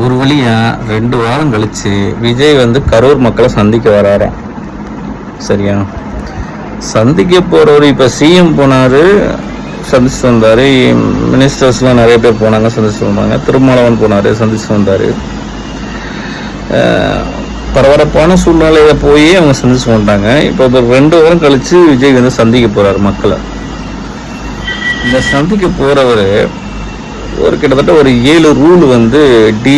ஒரு வழியாக ரெண்டு வாரம் கழித்து விஜய் வந்து கரூர் மக்களை சந்திக்க வராராம் சரியா? சந்திக்க போகிறவர் இப்போ சிஎம் போனார் சந்திச்சு வந்தார். மினிஸ்டர்ஸ்லாம் நிறைய பேர் போனாங்க சந்திச்சு வந்தாங்க. திருமாவளவன் போனார் சந்திச்சு வந்தார். பரபரப்பான சூழ்நிலையில போய் அவங்க சந்திச்சு வந்துட்டாங்க. இப்போ ஒரு ரெண்டு வாரம் கழித்து விஜய் வந்து சந்திக்க போகிறார் மக்களை. இந்த சந்திக்க போகிறவர் ஒரு கிட்டத்தட்ட ஒரு ஏழு ரூல் வந்து டி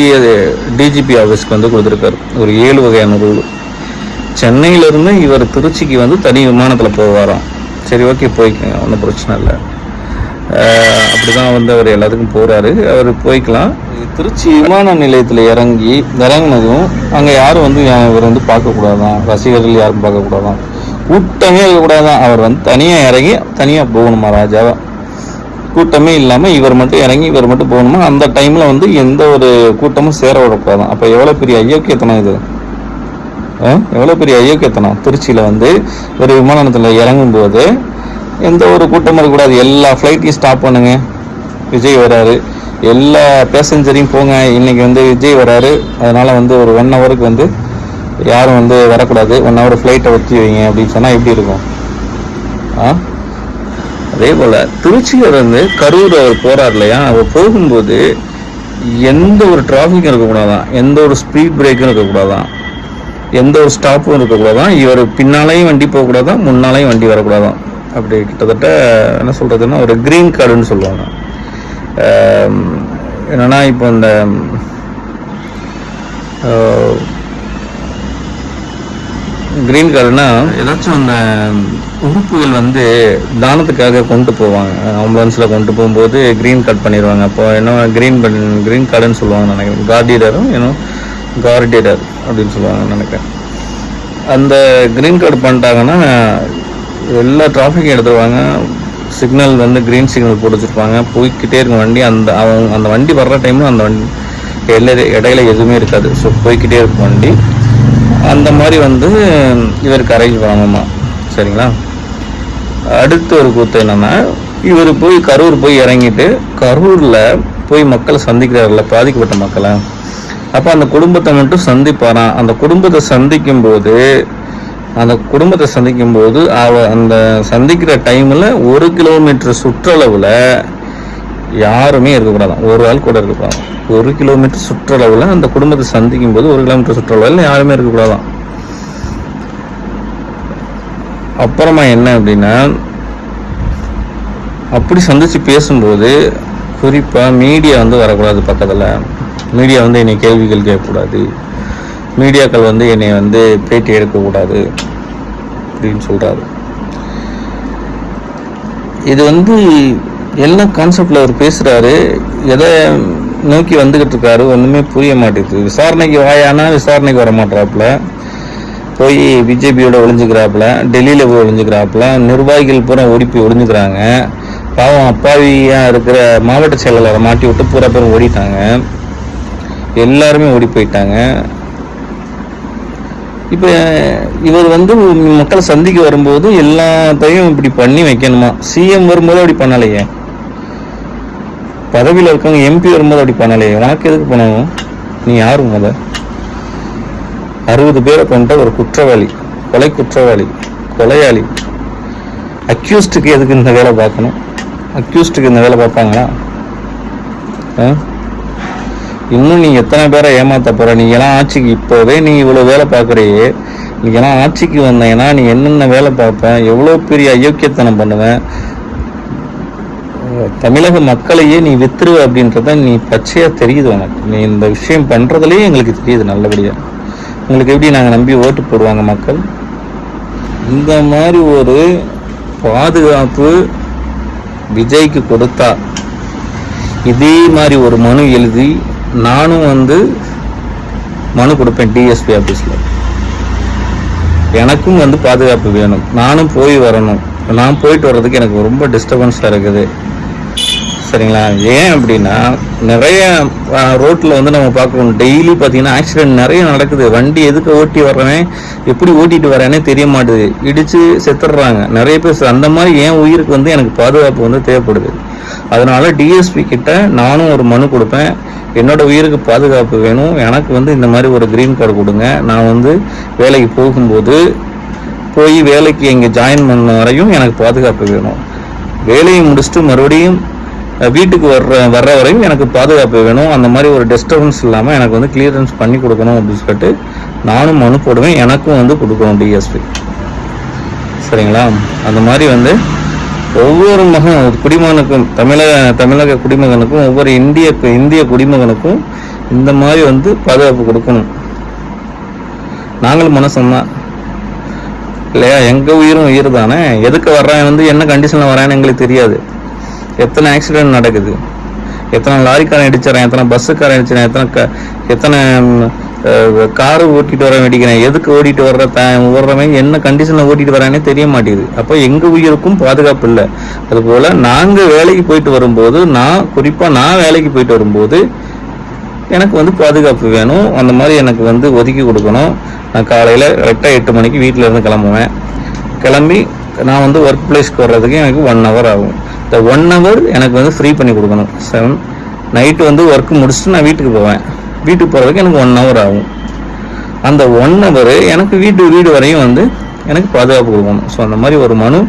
டிஜிபி ஆஃபீஸ்க்கு வந்து கொடுத்துருக்காரு. ஒரு ஏழு வகையான ரூல் சென்னையிலேருந்து இவர் திருச்சிக்கு வந்து தனி விமானத்தில் போவாராம். சரி ஓகே போய்க்கோங்க. ஒன்றும் பிரச்சனை இல்லை. அப்படி தான் வந்து அவர் எல்லாத்துக்கும் போகிறாரு அவர் போய்க்கலாம். திருச்சி விமான நிலையத்தில் இறங்கி இறங்கினதும் அங்கே யாரும் வந்து இவர் வந்து பார்க்கக்கூடாதான். ரசிகர்கள் யாரும் பார்க்கக்கூடாதான். கூட்டமே இருக்கக்கூடாதான். அவர் வந்து தனியாக இறங்கி தனியாக போகணுமா ராஜாவை? கூட்டமே இல்லாமல் இவர் மட்டும் இறங்கி இவர் மட்டும் போகணுமா? அந்த டைமில் வந்து எந்த ஒரு கூட்டமும் சேர விடக்கூடாதான். அப்போ எவ்வளோ பெரிய ஐயோக்கியத்தனம் இது? எவ்வளோ பெரிய ஐயோக்கியத்தனம் திருச்சியில் வந்து ஒரு விமான நிலையத்தில் இறங்கும்போது எந்த ஒரு கூட்டமும் இருக்கக்கூடாது. எல்லா ஃப்ளைட்டையும் ஸ்டாப் பண்ணுங்க. விஜய் வராரு. எல்லா பேசஞ்சரையும் போங்க. இன்னைக்கு வந்து விஜய் வராரு. அதனால் வந்து ஒரு ஒன் ஹவருக்கு வந்து யாரும் வந்து வரக்கூடாது. ஒன் ஹவர் ஃப்ளைட்டை ஒத்தி வைங்க அப்படின்னு சொன்னால் எப்படி இருக்கும்? ஆ? அதே போல் திருச்சியில் இருந்து கரூர் அவர் போறார் இல்லையா? அவர் போகும்போது எந்த ஒரு டிராஃபிக்கும் இருக்கக்கூடாதான். எந்த ஒரு ஸ்பீட் பிரேக்கும் இருக்கக்கூடாதான். எந்த ஒரு ஸ்டாப்பும் இருக்கக்கூடாதான். இவர் பின்னாலேயும் வண்டி போகக்கூடாதான் முன்னாலையும் வண்டி வரக்கூடாதான். அப்படி கிட்டத்தட்ட என்ன சொல்கிறதுன்னா ஒரு க்ரீன் கார்டுன்னு சொல்லுவாங்க. என்னென்னா இப்போ இந்த கிரீன் கார்டுனா ஏதாச்சும் அந்த உறுப்புகள் வந்து தானத்துக்காக கொண்டு போவாங்க. ஆம்புலன்ஸில் கொண்டு போகும்போது க்ரீன் கார்டு பண்ணிடுவாங்க அப்போ என்ன க்ரீன் க்ரீன் கார்டுன்னு சொல்லுவாங்க நினைக்கிறேன். கார்டீடரும் இன்னும் கார்டீடர் அப்படின்னு சொல்லுவாங்க நினைக்கிறேன். அந்த க்ரீன் கார்டு பண்ணிட்டாங்கன்னா எல்லா டிராஃபிக்கும் எடுத்துருவாங்க. சிக்னல் வந்து க்ரீன் சிக்னல் போட்டு வச்சுருப்பாங்க. போய்க்கிட்டே இருக்கும் வண்டி. அந்த அவங்க அந்த வண்டி வர்ற டைமில் அந்த வண்டி இடையில இடையில எதுவுமே இருக்காது. ஸோ போய்க்கிட்டே இருக்கும் வண்டி. அந்த மாதிரி வந்து இவருக்கு அரேஞ்ச் பண்ணணுமா சரிங்களா? அடுத்த ஒரு கூத்து என்னன்னா இவர் போய் கரூர் போய் இறங்கிட்டு கரூரில் போய் மக்களை சந்திக்கிறார்ல பாதிக்கப்பட்ட மக்களை. அப்போ அந்த குடும்பத்தை மட்டும் சந்திப்பாராம். அந்த குடும்பத்தை சந்திக்கும் போது அந்த குடும்பத்தை சந்திக்கும் போது அவ அந்த சந்திக்கிற டைமில் ஒரு கிலோமீட்டர் சுற்றளவில் யாருமே இருக்கக்கூடாது ஒரு ஆள் கூட இருக்கக்கூடாது ஒரு கிலோமீட்டர் சுற்றளவில் அந்த குடும்பத்தை சந்திக்கும் போது ஒரு கிலோமீட்டர் சுற்றளவில் யாருமே இருக்கக்கூடாதான். அப்புறமா என்ன அப்படின்னா அப்படி சந்திச்சு பேசும்போது குறிப்பாக மீடியா வந்து வரக்கூடாது பக்கத்தில். மீடியா வந்து என்னை கேள்விகள் கேட்கக்கூடாது. மீடியாக்கள் வந்து என்னை வந்து பேட்டி எடுக்கக்கூடாது அப்படின்னு சொல்கிறாரு இது வந்து எல்லாம் கான்செப்டில் அவர் பேசுகிறாரு எதை நோக்கி வந்துக்கிட்டு இருக்காரு? ஒன்றுமே புரிய மாட்டேங்குது. விசாரணைக்கு வாயானா விசாரணைக்கு வர மாட்டாப்புல போய் பிஜேபியோட ஒழிஞ்சுக்கிறாப்புல டெல்லியில் போய் ஒழிஞ்சுக்கிறாப்புல நிர்வாகிகள் பூரா ஓடி போய் ஒழிஞ்சுக்கிறாங்க பாவம் அப்பாவியாக இருக்கிற மாவட்ட செயலாளரை மாட்டி விட்டு பூரா பேரும் ஓடிட்டாங்க. எல்லாருமே ஓடி போயிட்டாங்க. இப்போ இவர் வந்து மக்களை சந்திக்க வரும்போது எல்லாத்தையும் இப்படி பண்ணி வைக்கணுமா? சிஎம் வரும்போது அப்படி பண்ணலையே. பதவியில் இருக்கவங்க எம்பி வரும்போது அப்படி பண்ணலையே. உனக்கு எதுக்கு பண்ணணும் நீ யாரும் முத? அறுபது பேரை கொண்ட ஒரு குற்றவாளி கொலை குற்றவாளி கொலையாளி. அக்யூஸ்டுக்கு எதுக்கு இந்த வேலை பார்க்கணும்? அக்யூஸ்டுக்கு இந்த வேலை பார்ப்பாங்களா? ஆ? இன்னும் நீ எத்தனை பேரை ஏமாத்த போற? நீ எல்லாம் ஆட்சிக்கு இப்போவே நீ இவ்வளோ வேலை பார்க்குறியே. நீ எல்லாம் ஆட்சிக்கு வந்தீங்கன்னா நீ என்னென்ன வேலை பார்ப்பேன் எவ்வளோ பெரிய அயோக்கியத்தனம் பண்ணுவேன் தமிழக மக்களையே நீ வித்துருவ அப்படின்றத நீ பச்சையா தெரியுது உனக்கு. நீ இந்த விஷயம் பண்றதுலயே எங்களுக்கு தெரியுது நல்லபடியா. உங்களுக்கு எப்படி நாங்க நம்பி ஓட்டு போடுவாங்க மக்கள்? இந்த மாதிரி ஒரு பாதுகாப்பு விஜய்க்கு கொடுத்தா இதே மாதிரி ஒரு மனு எழுதி நானும் வந்து மனு கொடுப்பேன் டிஎஸ்பி ஆஃபீஸில் எனக்கும் வந்து பாதுகாப்பு வேணும். நானும் போய் வரணும். நான் போயிட்டு வர்றதுக்கு எனக்கு ரொம்ப டிஸ்டர்பன்ஸாக இருக்குது. சரிங்களா? ஏன் அப்படின்னா நிறைய ரோட்டில் வந்து நம்ம பார்க்கணும். டெய்லி பார்த்தீங்கன்னா ஆக்சிடென்ட் நிறைய நடக்குது. வண்டி எதுக்கு ஓட்டி வர்றவன் எப்படி ஓட்டிட்டு வரேனே தெரிய மாட்டுது. இடித்து செத்துடுறாங்க. நிறைய பேர் அந்த மாதிரி என் உயிருக்கு வந்து எனக்கு பாதுகாப்பு வந்து தேவைப்படுது. அதனால டிஎஸ்பி கிட்ட நானும் ஒரு மனு கொடுப்பேன். என்னோட உயிருக்கு பாதுகாப்பு வேணும். எனக்கு வந்து இந்த மாதிரி ஒரு கிரீன் கார்டு கொடுங்க. நான் வந்து வேலைக்கு போகும்போது போய் வேலைக்கு இங்கே ஜாயின் பண்ண வரையும் எனக்கு பாதுகாப்பு வேணும். வேலையை முடிச்சுட்டு மறுபடியும் வீட்டுக்கு வர்ற வர்ற வரையும் எனக்கு பாதுகாப்பு வேணும். அந்த மாதிரி ஒரு டிஸ்டர்பன்ஸ் இல்லாமல் எனக்கு வந்து கிளியரன்ஸ் பண்ணி கொடுக்கணும் அப்படின்னு சொல்லிட்டு நானும் மனு போடுவேன். எனக்கும் வந்து கொடுக்கணும் டிஎஸ்பி சரிங்களா? அந்த மாதிரி வந்து ஒவ்வொரு மகன் குடிமகனுக்கும் தமிழக தமிழக குடிமகனுக்கும் ஒவ்வொரு இந்திய இந்திய குடிமகனுக்கும் இந்த மாதிரி வந்து பாதுகாப்பு கொடுக்கணும். நாங்களும் மனசம்தான். இல்லையா? எங்கள் உயிரும் உயிர் தானே எதுக்கு வர்றேன்? வந்து என்ன கண்டிஷனில் வரான்னு எங்களுக்கு தெரியாது. எத்தனை ஆக்சிடென்ட் நடக்குது? எத்தனை லாரிக்காரன் இடிச்சிடறேன் எத்தனை பஸ்ஸுக்காரன் இடிச்சிடறேன் எத்தனை க எத்தனை காரு ஓட்டிட்டு வர வேண்டிக்கிறேன் எதுக்கு ஓட்டிட்டு வர்ற த ஓடுறவன் என்ன கண்டிஷனில் ஓட்டிட்டு வரானே தெரிய மாட்டேங்குது. அப்போ எங்கள் உயிருக்கும் பாதுகாப்பு இல்லை. அதுபோல் நாங்கள் வேலைக்கு போயிட்டு வரும்போது நான் குறிப்பாக நான் வேலைக்கு போயிட்டு வரும்போது எனக்கு வந்து பாதுகாப்பு வேணும். அந்த மாதிரி எனக்கு வந்து ஒதுக்கி கொடுக்கணும். நான் காலையில் கரெக்டாக எட்டு மணிக்கு வீட்டில் இருந்து கிளம்புவேன். கிளம்பி நான் வந்து ஒர்க் பிளேஸ்க்கு வர்றதுக்கு எனக்கு ஒன் ஹவர் ஆகும். இந்த ஒன் ஹவர் எனக்கு வந்து ஃப்ரீ பண்ணி கொடுக்கணும். செவன் நைட்டு வந்து ஒர்க் முடிச்சுட்டு நான் வீட்டுக்கு போவேன். வீட்டுக்கு போகிறதுக்கு எனக்கு ஒன் ஹவர் ஆகும். அந்த ஒன் ஹவர் எனக்கு வீட்டு வீடு வரையும் வந்து எனக்கு பாதுகாப்பு கொடுக்கணும். ஸோ அந்த மாதிரி ஒரு மனு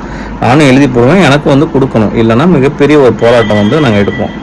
நானும் எழுதி போடுவேன். எனக்கு வந்து கொடுக்கணும். இல்லைன்னா மிகப்பெரிய ஒரு போராட்டம் வந்து நாங்கள் எடுப்போம்.